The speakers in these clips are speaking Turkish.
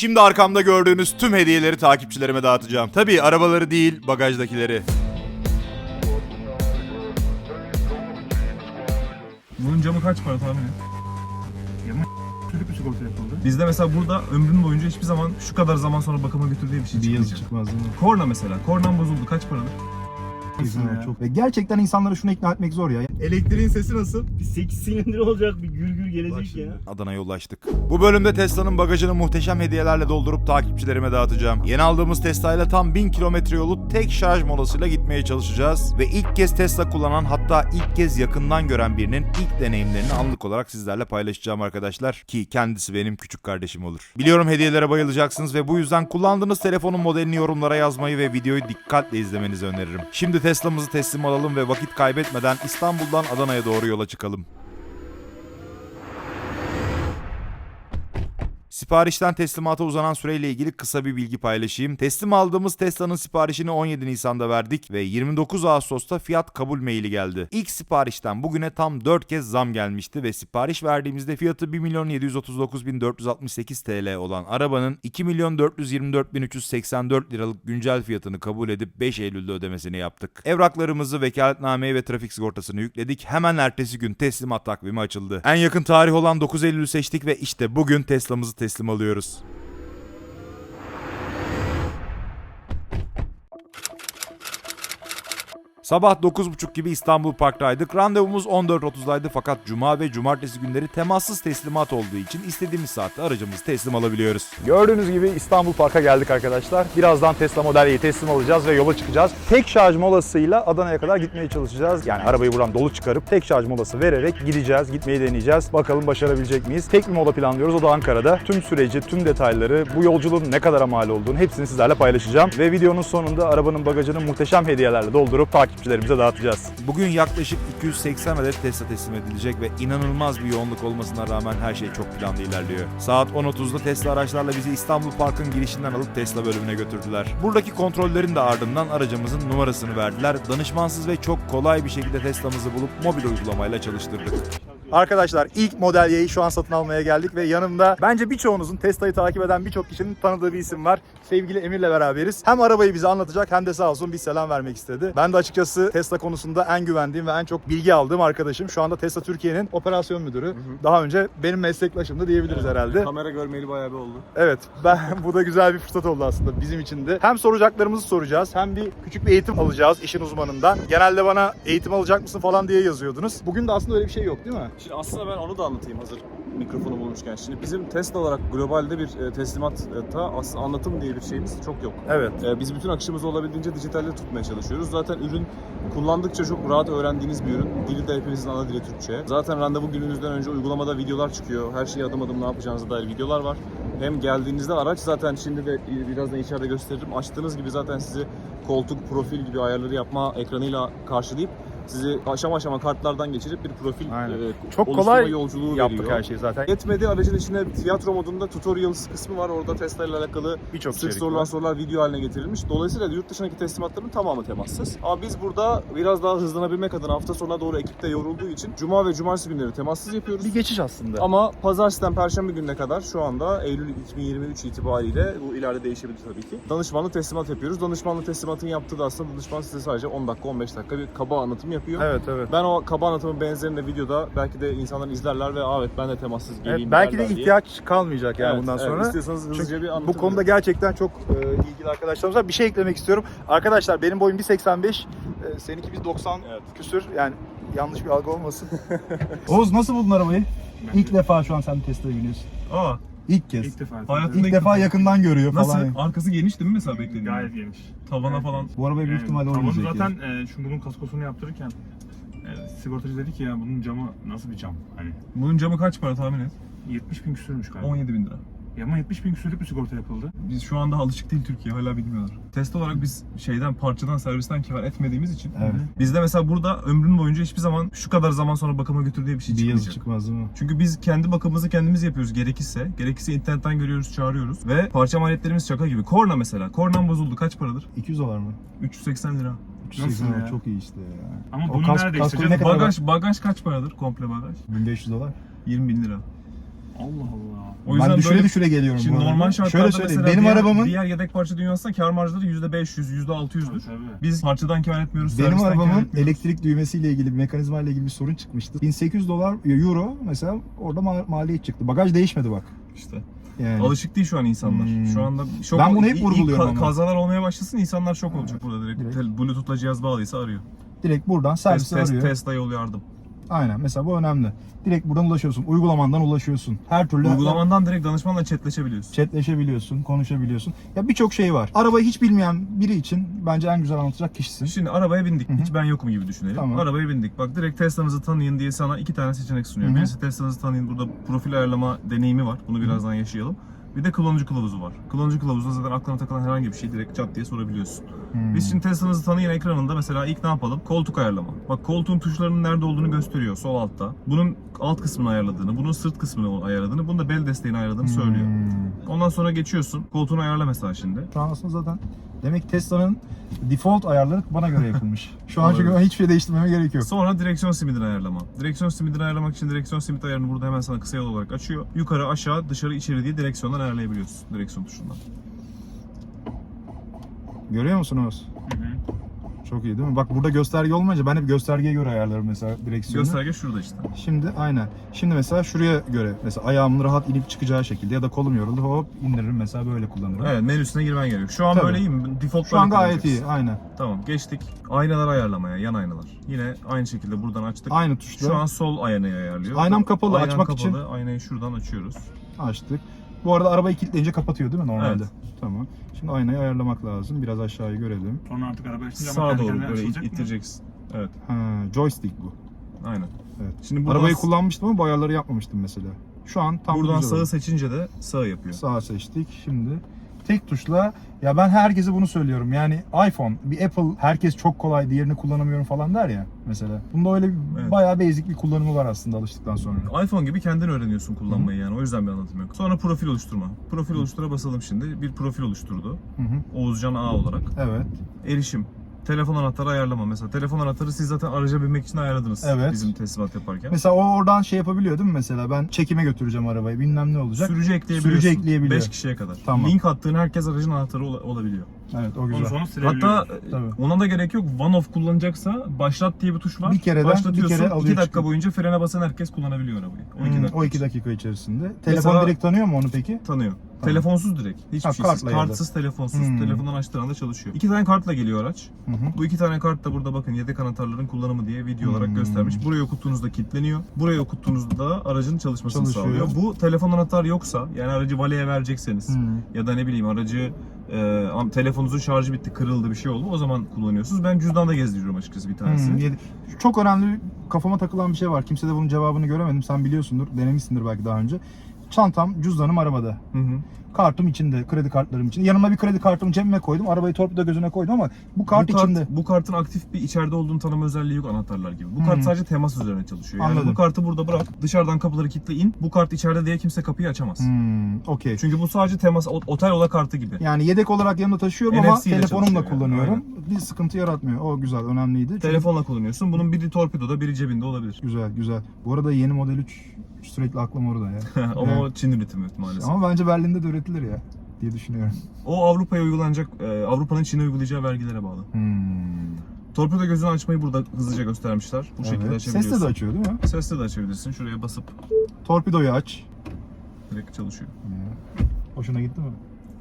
Şimdi arkamda gördüğünüz tüm hediyeleri takipçilerime dağıtacağım. Tabii arabaları değil, bagajdakileri. Bunun camı kaç para tahmin et? Çocuk bir sigorta yapıldı. Bizde mesela burada ömrün boyunca hiçbir zaman şu kadar zaman sonra bakıma götür diye bir şey çıkmayacak. çıkmaz değil mi? Korna mesela. Kornan bozuldu. Kaç paradır? Kesin ya? çok. Ve gerçekten insanları şunu ikna etmek zor ya. Elektriğin sesi nasıl? Bir 8 silindir olacak bir gür gür gelecek ya. Adana'ya ulaştık. Bu bölümde Tesla'nın bagajını muhteşem hediyelerle doldurup takipçilerime dağıtacağım. Yeni aldığımız Tesla ile tam 1000 kilometre yolu tek şarj molasıyla gitmeye çalışacağız. Ve ilk kez Tesla kullanan hatta ilk kez yakından gören birinin ilk deneyimlerini anlık olarak sizlerle paylaşacağım arkadaşlar. Ki kendisi benim küçük kardeşim olur. Biliyorum hediyelere bayılacaksınız ve bu yüzden kullandığınız telefonun modelini yorumlara yazmayı ve videoyu dikkatle izlemenizi öneririm. Şimdi Tesla'mızı teslim alalım ve vakit kaybetmeden İstanbul'dan Adana'ya doğru yola çıkalım. Siparişten teslimata uzanan süreyle ilgili kısa bir bilgi paylaşayım. Teslim aldığımız Tesla'nın siparişini 17 Nisan'da verdik ve 29 Ağustos'ta fiyat kabul maili geldi. İlk siparişten bugüne tam 4 kez zam gelmişti ve sipariş verdiğimizde fiyatı 1 milyon 739.468 TL olan arabanın 2 milyon 424.384 liralık güncel fiyatını kabul edip 5 Eylül'de ödemesini yaptık. Evraklarımızı, vekaletnameyi ve trafik sigortasını yükledik. Hemen ertesi gün teslimat takvimi açıldı. En yakın tarih olan 9 Eylül'ü seçtik ve işte bugün Tesla'mızı teslim alıyoruz. Sabah 9.30 gibi İstanbul Park'taydık. Randevumuz 14.30'daydı fakat cuma ve cumartesi günleri temassız teslimat olduğu için istediğimiz saatte aracımızı teslim alabiliyoruz. Gördüğünüz gibi İstanbul Park'a geldik arkadaşlar. Birazdan Tesla Model Y'yi teslim alacağız ve yola çıkacağız. Tek şarj molasıyla Adana'ya kadar gitmeye çalışacağız. Yani arabayı buradan dolu çıkarıp tek şarj molası vererek gideceğiz, gitmeyi deneyeceğiz. Bakalım başarabilecek miyiz? Tek bir mola planlıyoruz, o da Ankara'da. Tüm süreci, tüm detayları, bu yolculuğun ne kadar mal olduğunu hepsini sizlerle paylaşacağım. Ve videonun sonunda arabanın bagajını muhteşem hediyelerle doldurup takipçilerimize dağıtacağız. Bugün yaklaşık 280 adet Tesla teslim edilecek ve inanılmaz bir yoğunluk olmasına rağmen her şey çok planlı ilerliyor. Saat 10.30'da Tesla araçlarla bizi İstanbul Park'ın girişinden alıp Tesla bölümüne götürdüler. Buradaki kontrollerin de ardından aracımızın numarasını verdiler. Danışmansız ve çok kolay bir şekilde Tesla'mızı bulup mobil uygulamayla çalıştırdık. Arkadaşlar ilk Model Y'yi şu an satın almaya geldik ve yanımda bence birçoğunuzun Tesla'yı takip eden birçok kişinin tanıdığı bir isim var. Sevgili Emir'le beraberiz. Hem arabayı bize anlatacak hem de sağ olsun bir selam vermek istedi. Ben de açıkçası Tesla konusunda en güvendiğim ve en çok bilgi aldığım arkadaşım. Şu anda Tesla Türkiye'nin operasyon müdürü. Daha önce benim meslektaşım da diyebiliriz herhalde. Kamera görmeyeli bayağı bir oldu. Evet, ben bu da güzel bir fırsat oldu aslında bizim için de. Hem soracaklarımızı soracağız, hem bir küçük bir eğitim alacağız işin uzmanından. Genelde bana eğitim alacak mısın falan diye yazıyordunuz. Bugün de aslında öyle bir şey yok değil mi? Şimdi aslında ben onu da anlatayım hazır mikrofonu bulmuşken. Şimdi bizim Tesla olarak globalde bir e, teslimatta aslında anlatım diye bir şeyimiz çok yok. Evet. E, Biz bütün akışımızı olabildiğince dijitalde tutmaya çalışıyoruz. Zaten ürün kullandıkça çok rahat öğrendiğiniz bir ürün. Dili de hepinizin ana dili Türkçe. Zaten randevu gününüzden önce uygulamada videolar çıkıyor. Her şeyi adım adım ne yapacağınıza dair videolar var. Hem geldiğinizde araç zaten şimdi de birazdan içeride gösteririm. Açtığınız gibi zaten sizi koltuk, profil gibi ayarları yapma ekranıyla karşılayıp sizi aşama aşama kartlardan geçirip bir profil Aynen. e, Çok kolay yolculuğu Yaptık veriyor. her şeyi zaten. Yetmedi aracın içinde tiyatro modunda tutorials kısmı var. Orada Tesla ile alakalı Birçok sık sorulan var. sorular video haline getirilmiş. Dolayısıyla yurt dışındaki teslimatların tamamı temassız. Ama biz burada biraz daha hızlanabilmek adına hafta sonuna doğru ekipte yorulduğu için cuma ve cumartesi günleri temassız yapıyoruz. Bir geçiş aslında. Ama pazartesiden perşembe gününe kadar şu anda Eylül 2023 itibariyle bu ileride değişebilir tabii ki. Danışmanlı teslimat yapıyoruz. Danışmanlı teslimatın yaptığı da aslında danışman size sadece 10 dakika 15 dakika bir kaba anlatım yapıyor. Evet evet. Ben o kaba anlatımın benzerini de videoda belki de insanlar izlerler ve "Aa, evet ben de temassız Evet, geleyim belki de derler diye. ihtiyaç kalmayacak yani Evet, bundan evet. sonra. İstiyorsanız hızlıca Çünkü bir bu konuda gerçekten çok e, ilgili arkadaşlarımız var. Bir şey eklemek istiyorum. Arkadaşlar benim boyum 1.85. E, seninki 1.90 Evet. küsür. Yani yanlış bir algı olmasın. Oğuz nasıl buldun arabayı? İlk defa şu an sen Tesla'ya biniyorsun. Aa, İlk kez. İlk defa. Hayatında İlk defa yakından görüyor Nasıl? falan. Arkası geniş değil mi mesela beklediğin? Gayet geniş. Tavana Evet. falan. Bu arabaya büyük ihtimalle tavanı olmayacak. zaten e, çünkü bunun kaskosunu yaptırırken e, sigortacı dedi ki ya bunun camı nasıl bir cam? Hani Bunun camı kaç para tahmin et? 70 bin küsürmüş galiba. 17 bin lira. Ya ama 70 bin küsürlük bir sigorta yapıldı. Biz şu anda alışık değil Türkiye hala bilmiyorlar. Test olarak biz şeyden parçadan servisten kefal etmediğimiz için Evet. bizde mesela burada ömrün boyunca hiçbir zaman şu kadar zaman sonra bakıma götür diye bir şey Bir yazı çıkmayacak. çıkmaz değil mi? Çünkü biz kendi bakımımızı kendimiz yapıyoruz gerekirse. Gerekirse internetten görüyoruz, çağırıyoruz. Ve parça maliyetlerimiz şaka gibi. Korna mesela. Kornan bozuldu. Kaç paradır? 200 dolar mı? 380 lira. 380 Nasıl dolar ya? çok iyi işte ya. Ama O bunu nerede kaskoyu değiştireceğiz? ne kadar- Bagaj bagaj kaç paradır? Komple bagaj. 1500 dolar. 20 bin lira. Allah Allah. O yüzden ben düşüre böyle düşüre geliyorum Şimdi bu arada. normal şartlarda Şöyle söyleyeyim. mesela Benim diğer, arabamın diğer yedek parça dünyasında kar marjları %500, %600'dür. Tabii. Biz parçadan kar etmiyoruz, benim servisten kar arabamın etmiyoruz. elektrik düğmesiyle ilgili bir mekanizma ile ilgili bir sorun çıkmıştı. 1800 dolar euro mesela orada ma- maliyet çıktı. Bagaj değişmedi bak. İşte. Yani. Alışık değil şu an insanlar. Hmm. Şu anda şok Ben bunu hep ilk- vurguluyorum ilk ama. kazalar olmaya başlasın insanlar şok olacak burada direkt. direkt. Bluetooth'la cihaz bağlıysa arıyor. Direkt buradan Test, servisi test, arıyor. Tesla yol yardım. Aynen mesela bu önemli. Direkt buradan ulaşıyorsun. Uygulamandan ulaşıyorsun. Her türlü Uygulamandan direkt danışmanla chatleşebiliyorsun. chatleşebiliyorsun, konuşabiliyorsun. Ya birçok şey var. Arabayı hiç bilmeyen biri için bence en güzel anlatacak kişisin. Şimdi arabaya bindik. Hı hı. Hiç ben yokum gibi düşünelim. Tamam. Arabaya bindik. Bak direkt Tesla'nızı tanıyın diye sana iki tane seçenek sunuyor. Birisi Tesla'nızı tanıyın. Burada profil ayarlama deneyimi var. Bunu birazdan yaşayalım. Bir de kullanıcı kılavuzu var. Kullanıcı kılavuzunda zaten aklına takılan herhangi bir şey direkt chat diye sorabiliyorsun. Hmm. Biz şimdi Tesla'nızı tanıyın ekranında mesela ilk ne yapalım? Koltuk ayarlama. Bak koltuğun tuşlarının nerede olduğunu gösteriyor sol altta. Bunun alt kısmını ayarladığını, bunun sırt kısmını ayarladığını, bunun da bel desteğini ayarladığını söylüyor. Hmm. Ondan sonra geçiyorsun. Koltuğunu ayarla mesela şimdi. Şu an aslında zaten demek Tesla'nın default ayarları bana göre yapılmış. Şu an çünkü ben hiçbir şey değiştirmeme gerek yok. Sonra direksiyon simidini ayarlama. Direksiyon simidini ayarlamak için direksiyon simit ayarını burada hemen sana kısa yol olarak açıyor. Yukarı, aşağı, dışarı, içeri diye direksiyondan ayarlayabiliyorsun. Direksiyon tuşundan. Görüyor musunuz? Çok iyi değil mi? Bak burada gösterge olmayınca ben hep göstergeye göre ayarlarım mesela direksiyonu. Gösterge şurada işte. Şimdi aynen. Şimdi mesela şuraya göre mesela ayağımın rahat inip çıkacağı şekilde ya da kolum yoruldu hop indiririm mesela böyle kullanırım. Evet menüsüne girmen gerekiyor. Şu an Tabii. böyle iyi mi? Default Şu an gayet iyi aynen. Tamam geçtik. Aynalar ayarlamaya, yan aynalar. Yine aynı şekilde buradan açtık. Aynı tuşla Şu an sol aynayı ayarlıyor. Aynam kapalı, Aynan açmak kapalı. için. Aynayı şuradan açıyoruz. açtık. Bu arada arabayı kilitleyince kapatıyor değil mi normalde? Evet. Tamam. Şimdi aynayı ayarlamak lazım. Biraz aşağıyı görelim. Sonra artık araba açınca Sağa doğru kendine böyle açılacak it- mı? ittireceksin. Evet. Ha, joystick bu. Aynen. Evet. Şimdi buradan, Arabayı kullanmıştım ama bu ayarları yapmamıştım mesela. Şu an tam buradan güzel sağı oldu. seçince de sağ yapıyor. Sağ seçtik. Şimdi tek tuşla ya ben herkese bunu söylüyorum. Yani iPhone, bir Apple herkes çok kolay diğerini kullanamıyorum falan der ya mesela. Bunda öyle bir- Evet. bayağı basic bir kullanımı var aslında alıştıktan sonra. iPhone gibi kendin öğreniyorsun kullanmayı yani. O yüzden bir anlatım yok. Sonra profil oluşturma. Profil oluştura basalım şimdi. Bir profil oluşturdu. Hı hı. Oğuzcan A olarak. Evet. Erişim. Telefon anahtarı ayarlama mesela. Telefon anahtarı siz zaten araca binmek için ayarladınız. Evet. Bizim teslimat yaparken. Mesela o oradan şey yapabiliyor değil mi mesela? Ben çekime götüreceğim arabayı bilmem ne olacak. Sürücü ekleyebiliyorsun. Sürücü ekleyebiliyor. 5 kişiye kadar. Tamam. Link attığın herkes aracın anahtarı ola- olabiliyor. Evet o Onu güzel. sonra silebiliyoruz. Hatta e, Tabii. ona da gerek yok. One off kullanacaksa başlat diye bir tuş var. Bir kereden bir Başlatıyorsun. kere 2 alıyor dakika çıkıyor. boyunca frene basan herkes kullanabiliyor arabayı. O 2 Hmm, dakika. o iki dakika içerisinde. Telefon Mesela- direkt tanıyor mu onu peki? Tanıyor. Telefonsuz direkt. Hiçbir Ha, şeysiz. kartla. Kartsız, telefonsuz. Hmm. Telefondan açtığın anda çalışıyor. İki tane kartla geliyor araç. Hı hı. Bu iki tane kart da burada bakın yedek anahtarların kullanımı diye video Hmm. olarak göstermiş. Burayı okuttuğunuzda kilitleniyor. Burayı okuttuğunuzda da aracın çalışmasını Çalışıyor. sağlıyor. Bu telefon anahtar yoksa yani aracı valeye verecekseniz Hmm. ya da ne bileyim aracı e, telefonunuzun şarjı bitti kırıldı bir şey oldu o zaman kullanıyorsunuz. Ben cüzdanda gezdiriyorum açıkçası bir tanesini. Hmm, Çok önemli kafama takılan bir şey var. Kimse de bunun cevabını göremedim. Sen biliyorsundur, denemişsindir belki daha önce. Çantam, cüzdanım arabada. Hı hı. Kartım içinde, kredi kartlarım içinde. Yanıma bir kredi kartımı cebime koydum. Arabayı torpido gözüne koydum ama bu kart bu, kart, içinde. bu kartın aktif bir içeride olduğunu tanıma özelliği yok anahtarlar gibi. Bu kart Hmm. sadece temas üzerine çalışıyor. Yani Anladım. bu kartı burada bırak, dışarıdan kapıları kilitle in. Bu kart içeride diye kimse kapıyı açamaz. Hmm, okey. Çünkü bu sadece temas, otel oda kartı gibi. Yani yedek olarak yanımda taşıyorum ama NFC telefonumla çalışıyor yani, kullanıyorum. Bir sıkıntı yaratmıyor. O güzel, önemliydi. Çünkü- Telefonla kullanıyorsun. Bunun biri torpidoda, biri cebinde olabilir. Güzel, güzel. Bu arada yeni model 3 sürekli aklım orada ya. Ama Evet. o Çin üretimi maalesef. Ama bence Berlin'de de üretilir ya diye düşünüyorum. O Avrupa'ya uygulanacak, e, Avrupa'nın Çin'e uygulayacağı vergilere bağlı. Hmm. Torpido gözünü açmayı burada hızlıca göstermişler. Bu şekilde Evet. açabiliyorsun. Sesle de açıyor değil mi? Sesle de açabilirsin. Şuraya basıp Torpidoyu aç. direkt çalışıyor. Ya. Hoşuna gitti mi?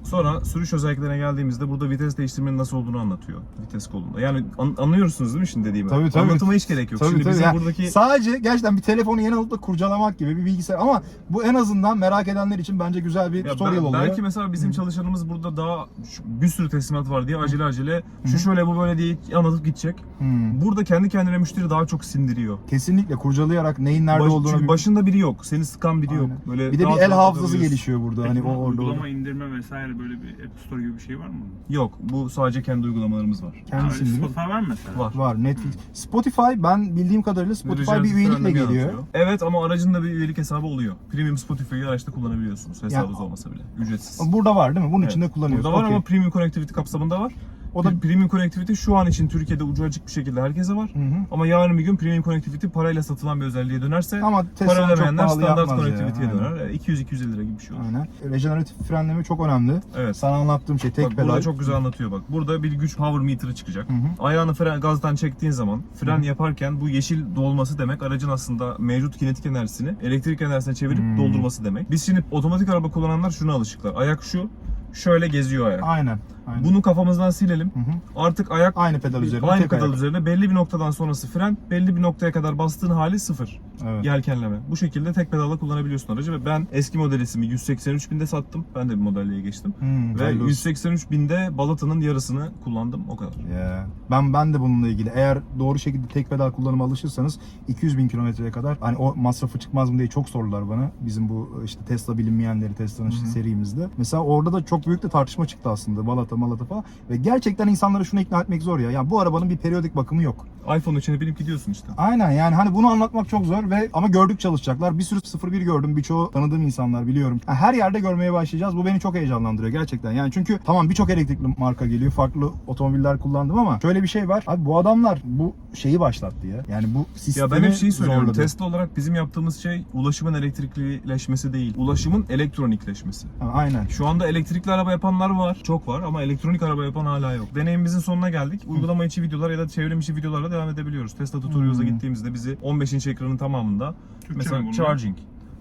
Sonra sürüş özelliklerine geldiğimizde burada vites değiştirmenin nasıl olduğunu anlatıyor. Vites kolunda. Yani an- anlıyorsunuz değil mi şimdi dediğimi? Tabii, tabii. Anlatıma hiç gerek yok. Tabii şimdi tabii. bizim Yani buradaki Sadece gerçekten bir telefonu yeni alıp da kurcalamak gibi bir bilgisayar ama bu en azından merak edenler için bence güzel bir Ya tutorial ben- oluyor. Belki mesela bizim çalışanımız burada daha bir sürü teslimat var diye acele acele şu şöyle bu böyle diye anlatıp gidecek. Hmm. Burada kendi kendine müşteri daha çok sindiriyor. Kesinlikle kurcalayarak neyin nerede Baş- olduğunu çünkü bir, başında biri yok. Seni sıkan biri yok. Aynen. Böyle bir de bir el hafızası gelişiyor burada. Hani o orada. uygulama indirme vesaire böyle bir App Store gibi bir şey var mı? Yok. Bu sadece kendi uygulamalarımız var. Kendisi indirip- Spotify var mı mesela? Var. Var Netflix. Spotify ben bildiğim kadarıyla Spotify Rica bir üyelikle geliyor. yaratıyor. Evet ama aracın da bir üyelik hesabı oluyor. Premium Spotify'ı araçta kullanabiliyorsunuz. Hesabınız olmasa bile. Ücretsiz. Burada var değil mi? Bunun Evet. içinde kullanıyoruz. Burada var Okey. ama Premium Connectivity kapsamında var. O da Premium Connectivity şu an için Türkiye'de ucu açık bir şekilde herkese var. Hı hı. Ama yarın bir gün Premium Connectivity parayla satılan bir özelliğe dönerse Ama para çok ödemeyenler pahalı standart yapmaz ya. Connectivity'ye Aynen. döner. E, 200-250 lira gibi bir şey olur. Aynen. Rejeneratif frenleme çok önemli. Evet. Sana anlattığım şey tek Bak pedal. burada çok güzel anlatıyor bak. Burada bir güç power meter'ı çıkacak. Hı hı. Ayağını fren gazdan çektiğin zaman fren yaparken bu yeşil dolması demek aracın aslında mevcut kinetik enerjisini elektrik enerjisine çevirip Hmm. doldurması demek. Biz şimdi otomatik araba kullananlar şuna alışıklar. Ayak şu, şöyle geziyor ayak. Aynen. Aynen. Bunu kafamızdan silelim. Hı hı. Artık ayak Aynı pedal üzerinde. aynı tek pedal ayak. üzerinde belli bir noktadan sonrası fren, belli bir noktaya kadar bastığın hali sıfır. Evet. Yelkenleme. Bu şekilde tek pedalla kullanabiliyorsun aracı ve ben eski modelisimi 183 binde sattım. Ben de bir modelleye geçtim. Hmm, Ve hayırlı olsun. 183 binde Balata'nın yarısını kullandım o kadar. Ya. Ben ben de bununla ilgili eğer doğru şekilde tek pedal kullanıma alışırsanız 200 bin kilometreye kadar hani o masrafı çıkmaz mı diye çok sordular bana. Bizim bu işte Tesla bilinmeyenleri Tesla'nın işte serimizde. Mesela orada da çok büyük de tartışma çıktı aslında Balata Malata falan. Ve gerçekten insanları şunu ikna etmek zor ya. Yani bu arabanın bir periyodik bakımı yok. iPhone içine binip gidiyorsun işte. Aynen yani hani bunu anlatmak çok zor ve ama gördük çalışacaklar. Bir sürü 01 gördüm. Birçoğu tanıdığım insanlar biliyorum. Yani her yerde görmeye başlayacağız. Bu beni çok heyecanlandırıyor gerçekten. Yani çünkü tamam birçok elektrikli marka geliyor. Farklı otomobiller kullandım ama şöyle bir şey var. Abi bu adamlar bu şeyi başlattı ya. Yani bu sistemi Ya ben hep şeyi söylüyorum. zorladı. Tesla olarak bizim yaptığımız şey ulaşımın elektriklileşmesi değil. Ulaşımın elektronikleşmesi. Ha, aynen. Şu anda elektrikli araba yapanlar var. Çok var ama elektronik araba yapan hala yok. Deneyimimizin sonuna geldik. Uygulama içi videolar ya da çevrim içi videolarla devam edebiliyoruz. Tesla Tutorials'a Hmm. gittiğimizde bizi 15 inç ekranın tamamında Türkçe mesela charging.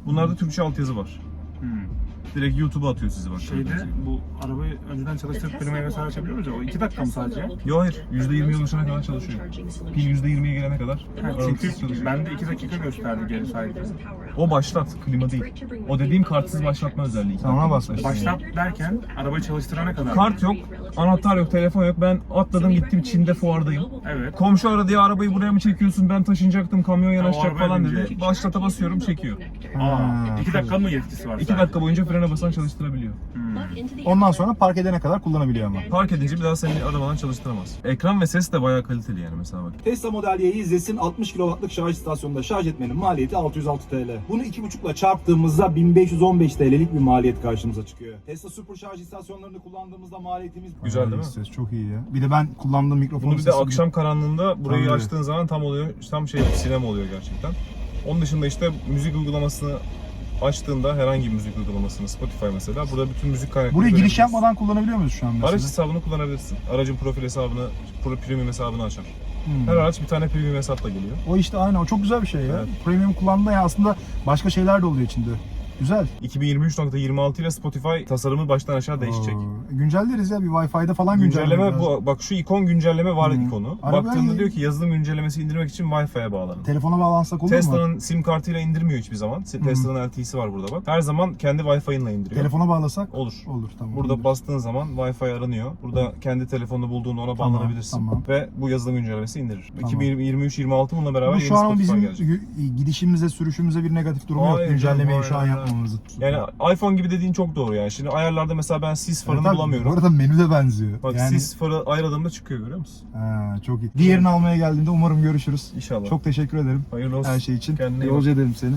Bunlarda Türkçe altyazı var. Direkt YouTube'a atıyor sizi bak. Şeyde bu arabayı önceden çalıştırıp klimayı vesaire açabiliyoruz ya o 2 dakika mı sadece? Yok hayır. %20 ulaşana kadar çalışıyor. Pil %20'ye gelene kadar Ha, aralıksız çünkü çalışıyor. bende 2 dakika gösterdi geri saydı. O başlat, klima değil. O dediğim kartsız başlatma özelliği. Sen ona basmışsın. Başlat derken arabayı çalıştırana kadar. Kart yok, anahtar yok, telefon yok. Ben atladım gittim Çin'de fuardayım. Evet. Komşu aradı ya arabayı buraya mı çekiyorsun ben taşınacaktım kamyon yanaşacak arabaya falan binecek. dedi. Başlata basıyorum çekiyor. Aa, Ha, 2 dakika mı yetkisi var? 2 sadece? dakika boyunca frene basan çalıştırabiliyor. Ondan sonra park edene kadar kullanabiliyor ama. Park edince bir daha seni arabadan çalıştıramaz. Ekran ve ses de bayağı kaliteli yani mesela bak. Tesla Model Y'yi Zes'in 60 kW'lık şarj istasyonunda şarj etmenin maliyeti 606 TL. Bunu 2.5 ile çarptığımızda 1515 TL'lik bir maliyet karşımıza çıkıyor. Tesla Super şarj istasyonlarını kullandığımızda maliyetimiz Güzel değil mi? Ses çok iyi ya. Bir de ben kullandığım mikrofon Bunu bir de sesi- akşam karanlığında burayı Tabii. açtığın zaman tam oluyor. Tam şey sinema oluyor gerçekten. Onun dışında işte müzik uygulamasını açtığında herhangi bir müzik uygulamasını Spotify mesela burada bütün müzik kaynakları Buraya giriş yapmadan kullanabiliyor muyuz şu an mesela? Araç hesabını kullanabilirsin. Aracın profil hesabını, pro premium hesabını açar. Hmm. Her araç bir tane premium hesapla geliyor. O işte aynen o çok güzel bir şey ya. Evet. Premium kullandığında ya aslında başka şeyler de oluyor içinde. Güzel. 2023.26 ile Spotify tasarımı baştan aşağı değişecek. Oo, güncelleriz ya bir Wi-Fi'de falan güncelleme. Bu bak şu ikon güncelleme var Hmm. ikonu. Arabaya Baktığında gel- diyor ki yazılım güncellemesi indirmek için Wi-Fi'ye bağlanın. Telefona bağlansak olur mu? Tesla'nın sim kartıyla indirmiyor hiçbir zaman. Tesla'nın LTE'si var burada bak. Her zaman kendi Wi-Fi'inle indiriyor. Telefona bağlasak Olur. olur tamam. Burada bastığın zaman Wi-Fi aranıyor. Burada kendi telefonunu bulduğunda ona Tamam, bağlanabilirsin. tamam. Ve bu yazılım güncellemesi indirir. Tamam. 2023-26 bununla beraber Bu yeni şu an Spotify bizim gelecek. gidişimize, sürüşümüze bir negatif durumu yok. Hayır Güncellemeyi canım, şu an hayır, yapmamızın. Yani iPhone gibi dediğin çok doğru yani. Şimdi ayarlarda mesela ben sis farını Tabii, bulamıyorum. Bu arada menü de benziyor. Bak yani, sis farı ayarladığımda çıkıyor görüyor musun? Ha, çok iyi. Diğerini almaya geldiğinde umarım görüşürüz. İnşallah. Çok teşekkür ederim Hayırlı olsun. her şey için. Kendine iyi Yolcu ederim seni.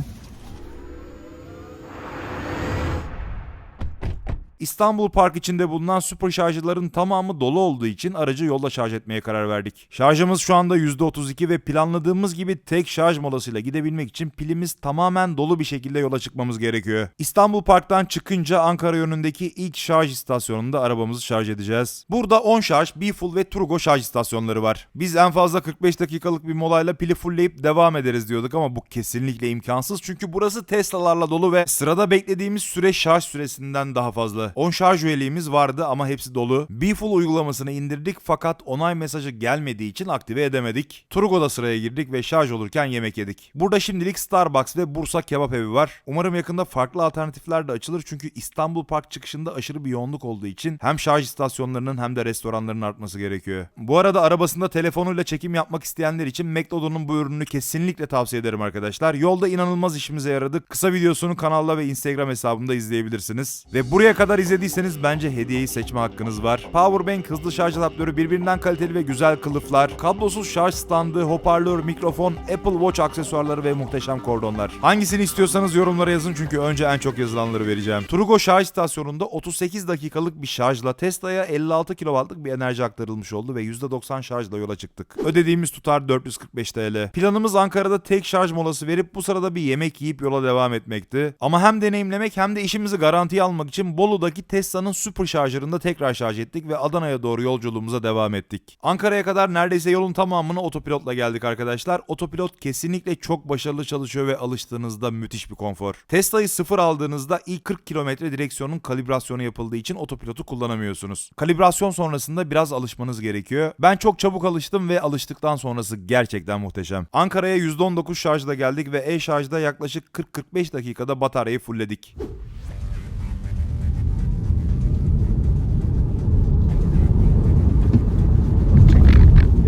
İstanbul Park içinde bulunan süper şarjların tamamı dolu olduğu için aracı yolda şarj etmeye karar verdik. Şarjımız şu anda %32 ve planladığımız gibi tek şarj molasıyla gidebilmek için pilimiz tamamen dolu bir şekilde yola çıkmamız gerekiyor. İstanbul Park'tan çıkınca Ankara yönündeki ilk şarj istasyonunda arabamızı şarj edeceğiz. Burada 10 şarj, B-Full ve Turgo şarj istasyonları var. Biz en fazla 45 dakikalık bir molayla pili fullleyip devam ederiz diyorduk ama bu kesinlikle imkansız çünkü burası Tesla'larla dolu ve sırada beklediğimiz süre şarj süresinden daha fazla. 10 şarj üyeliğimiz vardı ama hepsi dolu. B-Full uygulamasını indirdik fakat onay mesajı gelmediği için aktive edemedik. Turgo'da sıraya girdik ve şarj olurken yemek yedik. Burada şimdilik Starbucks ve Bursa Kebap Evi var. Umarım yakında farklı alternatifler de açılır çünkü İstanbul Park çıkışında aşırı bir yoğunluk olduğu için hem şarj istasyonlarının hem de restoranların artması gerekiyor. Bu arada arabasında telefonuyla çekim yapmak isteyenler için McDonald's'un bu ürünü kesinlikle tavsiye ederim arkadaşlar. Yolda inanılmaz işimize yaradı. Kısa videosunu kanalda ve Instagram hesabımda izleyebilirsiniz. Ve buraya kadar izlediyseniz bence hediyeyi seçme hakkınız var. Powerbank, hızlı şarj adaptörü, birbirinden kaliteli ve güzel kılıflar, kablosuz şarj standı, hoparlör, mikrofon, Apple Watch aksesuarları ve muhteşem kordonlar. Hangisini istiyorsanız yorumlara yazın çünkü önce en çok yazılanları vereceğim. Turgo şarj istasyonunda 38 dakikalık bir şarjla Tesla'ya 56 kW'lık bir enerji aktarılmış oldu ve %90 şarjla yola çıktık. Ödediğimiz tutar 445 TL. Planımız Ankara'da tek şarj molası verip bu sırada bir yemek yiyip yola devam etmekti. Ama hem deneyimlemek hem de işimizi garantiye almak için Bolu'daki Tesla'nın süper şarjöründe tekrar şarj ettik ve Adana'ya doğru yolculuğumuza devam ettik. Ankara'ya kadar neredeyse yolun tamamını otopilotla geldik arkadaşlar. Otopilot kesinlikle çok başarılı çalışıyor ve alıştığınızda müthiş bir konfor. Tesla'yı sıfır aldığınızda ilk 40 kilometre direksiyonun kalibrasyonu yapıldığı için otopilotu kullanamıyorsunuz. Kalibrasyon sonrasında biraz alışmanız gerekiyor. Ben çok çabuk alıştım ve alıştıktan sonrası gerçekten muhteşem. Ankara'ya %19 şarjla geldik ve e-şarjda yaklaşık 40-45 dakikada bataryayı fullledik.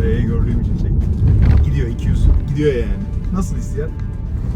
Yayayı gördüğüm için çektim. Gidiyor 200. Gidiyor yani. Nasıl hissiyat?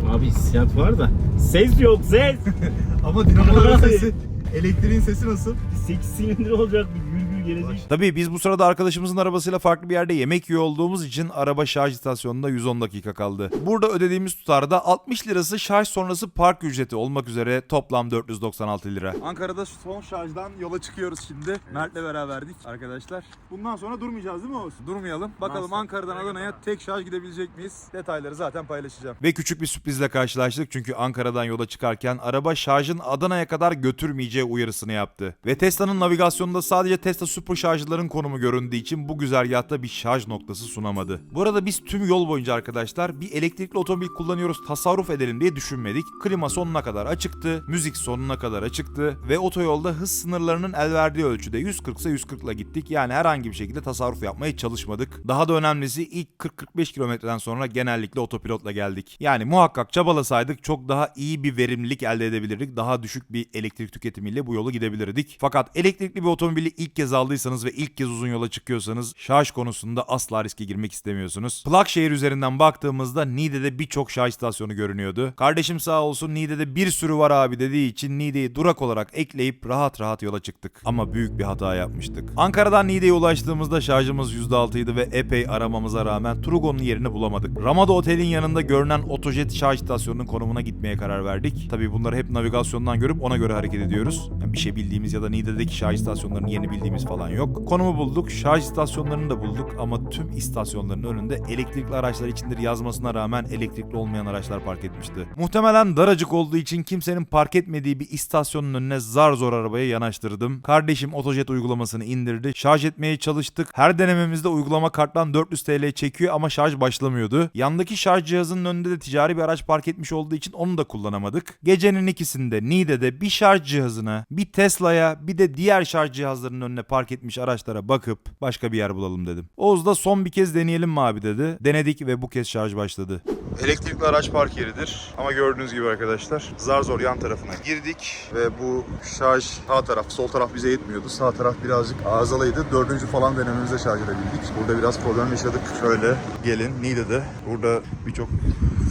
Abi hissiyat var da. Ses yok ses. Ama dinamoların sesi, elektriğin sesi nasıl? 8 silindir olacak bir gelecek. Tabii biz bu sırada arkadaşımızın arabasıyla farklı bir yerde yemek yiyor olduğumuz için araba şarj istasyonunda 110 dakika kaldı. Burada ödediğimiz tutarda 60 lirası şarj sonrası park ücreti olmak üzere toplam 496 lira. Ankara'da son şarjdan yola çıkıyoruz şimdi. Mert'le beraberdik arkadaşlar. Bundan sonra durmayacağız değil mi Oğuz? Durmayalım. Bakalım Ankara'dan Adana'ya tek şarj gidebilecek miyiz? Detayları zaten paylaşacağım. Ve küçük bir sürprizle karşılaştık çünkü Ankara'dan yola çıkarken araba şarjın Adana'ya kadar götürmeyeceği uyarısını yaptı. Ve Tesla'nın navigasyonunda sadece Tesla Super şarjların konumu göründüğü için bu güzergahta bir şarj noktası sunamadı. Bu arada biz tüm yol boyunca arkadaşlar bir elektrikli otomobil kullanıyoruz tasarruf edelim diye düşünmedik. Klima sonuna kadar açıktı, müzik sonuna kadar açıktı ve otoyolda hız sınırlarının el verdiği ölçüde 140 ise 140 ile gittik. Yani herhangi bir şekilde tasarruf yapmaya çalışmadık. Daha da önemlisi ilk 40-45 kilometreden sonra genellikle otopilotla geldik. Yani muhakkak çabalasaydık çok daha iyi bir verimlilik elde edebilirdik. Daha düşük bir elektrik tüketimiyle bu yolu gidebilirdik. Fakat elektrikli bir otomobili ilk kez aldıysanız ve ilk kez uzun yola çıkıyorsanız şarj konusunda asla riske girmek istemiyorsunuz. Plugshare üzerinden baktığımızda Niğde'de birçok şarj istasyonu görünüyordu. Kardeşim sağ olsun Niğde'de bir sürü var abi dediği için Niğde'yi durak olarak ekleyip rahat rahat yola çıktık. Ama büyük bir hata yapmıştık. Ankara'dan Niğde'ye ulaştığımızda şarjımız %6 idi ve epey aramamıza rağmen Trugo'nun yerini bulamadık. Ramada Otel'in yanında görünen Otojet şarj istasyonunun konumuna gitmeye karar verdik. Tabii bunları hep navigasyondan görüp ona göre hareket ediyoruz. Yani bir şey bildiğimiz ya da Niğde'deki şarj istasyonlarının yerini bildiğimiz falan yok. Konumu bulduk, şarj istasyonlarını da bulduk ama tüm istasyonların önünde elektrikli araçlar içindir yazmasına rağmen elektrikli olmayan araçlar park etmişti. Muhtemelen daracık olduğu için kimsenin park etmediği bir istasyonun önüne zar zor arabayı yanaştırdım. Kardeşim Otojet uygulamasını indirdi. Şarj etmeye çalıştık. Her denememizde uygulama karttan 400 TL çekiyor ama şarj başlamıyordu. Yandaki şarj cihazının önünde de ticari bir araç park etmiş olduğu için onu da kullanamadık. Gecenin ikisinde Niğde'de bir şarj cihazına, bir Tesla'ya, bir de diğer şarj cihazlarının önüne park etmiş araçlara bakıp başka bir yer bulalım dedim. Oğuz da son bir kez deneyelim mi abi dedi. Denedik ve bu kez şarj başladı. Elektrikli araç park yeridir. Ama gördüğünüz gibi arkadaşlar zar zor yan tarafına girdik ve bu şarj sağ taraf, sol taraf bize yetmiyordu. Sağ taraf birazcık arızalıydı. Dördüncü falan denememizde şarj edebildik. Burada biraz problem yaşadık. Şöyle gelin Niğde'de. Burada birçok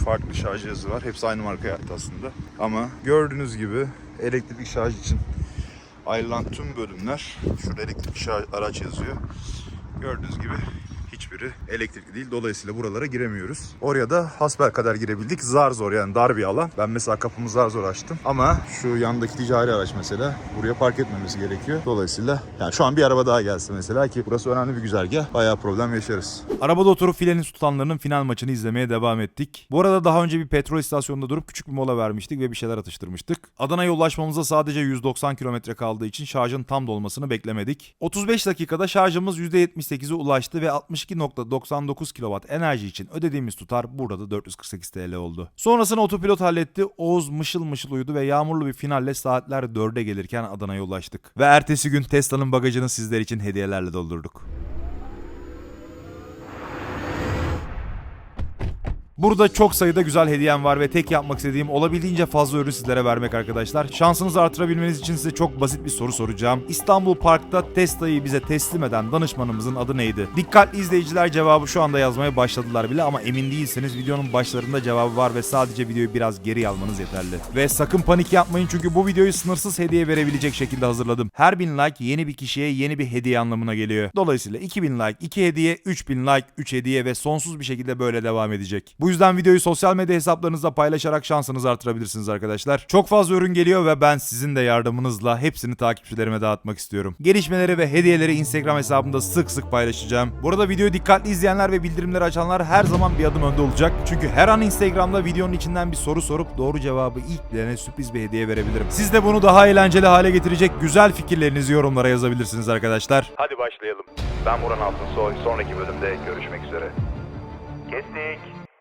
farklı şarj cihazı var. Hepsi aynı markaya ait aslında. Ama gördüğünüz gibi elektrikli şarj için ayrılan tüm bölümler şurada elektrikli şarj araç yazıyor. Gördüğünüz gibi hiçbiri elektrikli değil. Dolayısıyla buralara giremiyoruz. Oraya da hasbel kadar girebildik. Zar zor yani dar bir alan. Ben mesela kapımı zar zor açtım. Ama şu yandaki ticari araç mesela buraya park etmemesi gerekiyor. Dolayısıyla yani şu an bir araba daha gelse mesela ki burası önemli bir güzergah. Bayağı problem yaşarız. Arabada oturup filenin tutanlarının final maçını izlemeye devam ettik. Bu arada daha önce bir petrol istasyonunda durup küçük bir mola vermiştik ve bir şeyler atıştırmıştık. Adana'ya ulaşmamıza sadece 190 kilometre kaldığı için şarjın tam dolmasını beklemedik. 35 dakikada şarjımız %78'e ulaştı ve 62.99 kW enerji için ödediğimiz tutar burada da 448 TL oldu. Sonrasını otopilot halletti. Oğuz mışıl mışıl uyudu ve yağmurlu bir finalle saatler 4'e gelirken Adana'ya ulaştık. Ve ertesi gün Tesla'nın bagajını sizler için hediyelerle doldurduk. Burada çok sayıda güzel hediyem var ve tek yapmak istediğim olabildiğince fazla ürün sizlere vermek arkadaşlar. Şansınızı artırabilmeniz için size çok basit bir soru soracağım. İstanbul Park'ta Tesla'yı bize teslim eden danışmanımızın adı neydi? Dikkatli izleyiciler cevabı şu anda yazmaya başladılar bile ama emin değilseniz videonun başlarında cevabı var ve sadece videoyu biraz geri almanız yeterli. Ve sakın panik yapmayın çünkü bu videoyu sınırsız hediye verebilecek şekilde hazırladım. Her bin like yeni bir kişiye yeni bir hediye anlamına geliyor. Dolayısıyla 2000 like 2 hediye, 3000 like 3 hediye ve sonsuz bir şekilde böyle devam edecek. Bu yüzden videoyu sosyal medya hesaplarınızda paylaşarak şansınızı artırabilirsiniz arkadaşlar. Çok fazla ürün geliyor ve ben sizin de yardımınızla hepsini takipçilerime dağıtmak istiyorum. Gelişmeleri ve hediyeleri Instagram hesabımda sık sık paylaşacağım. Burada videoyu dikkatli izleyenler ve bildirimleri açanlar her zaman bir adım önde olacak. Çünkü her an Instagram'da videonun içinden bir soru sorup doğru cevabı ilk bilene sürpriz bir hediye verebilirim. Siz de bunu daha eğlenceli hale getirecek güzel fikirlerinizi yorumlara yazabilirsiniz arkadaşlar. Hadi başlayalım. Ben Muran Altınsoy. Sonraki bölümde görüşmek üzere. Kestik.